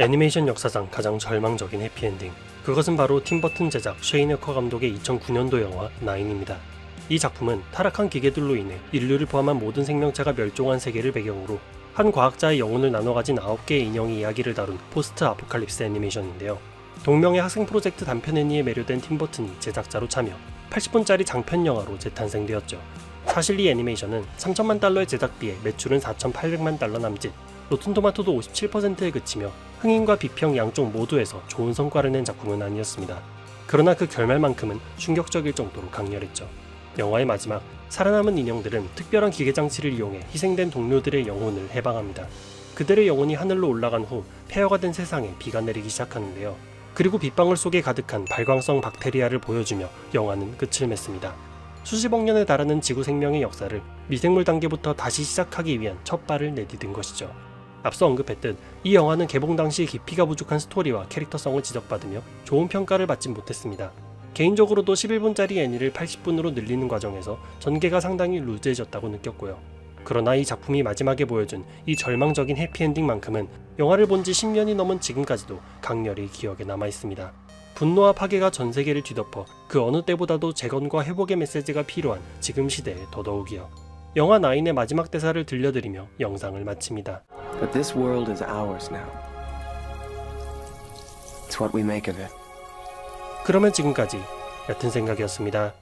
애니메이션 역사상 가장 절망적인 해피엔딩. 그것은 바로 팀버튼 제작 쉐이너커 감독의 2009년도 영화 나인입니다. 이 작품은 타락한 기계들로 인해 인류를 포함한 모든 생명체가 멸종한 세계를 배경으로 한 과학자의 영혼을 나눠 가진 9개의 인형의 이야기를 다룬 포스트 아포칼립스 애니메이션인데요. 동명의 학생 프로젝트 단편 애니에 매료된 팀버튼이 제작자로 참여, 80분짜리 장편 영화로 재탄생되었죠. 사실 이 애니메이션은 3천만 달러의 제작비에 매출은 4,800만 달러 남짓, 로튼토마토도 57%에 그치며 흥행과 비평 양쪽 모두에서 좋은 성과를 낸 작품은 아니었습니다. 그러나 그 결말만큼은 충격적일 정도로 강렬했죠. 영화의 마지막, 살아남은 인형들은 특별한 기계 장치를 이용해 희생된 동료들의 영혼을 해방합니다. 그들의 영혼이 하늘로 올라간 후 폐허가 된 세상에 비가 내리기 시작하는데요. 그리고 빗방울 속에 가득한 발광성 박테리아를 보여주며 영화는 끝을 맺습니다. 수십억 년에 달하는 지구 생명의 역사를 미생물 단계부터 다시 시작하기 위한 첫 발을 내디딘 것이죠. 앞서 언급했듯 이 영화는 개봉 당시 깊이가 부족한 스토리와 캐릭터성을 지적받으며 좋은 평가를 받진 못했습니다. 개인적으로도 11분짜리 애니를 80분으로 늘리는 과정에서 전개가 상당히 루즈해졌다고 느꼈고요. 그러나 이 작품이 마지막에 보여준 이 절망적인 해피엔딩만큼은 영화를 본 지 10년이 넘은 지금까지도 강렬히 기억에 남아 있습니다. 분노와 파괴가 전 세계를 뒤덮어 그 어느 때보다도 재건과 회복의 메시지가 필요한 지금 시대에 더더욱이요. 영화 나인의 마지막 대사를 들려드리며 영상을 마칩니다. But this world is ours now. It's what we make of it. 그러면 지금까지 얕은 생각이었습니다.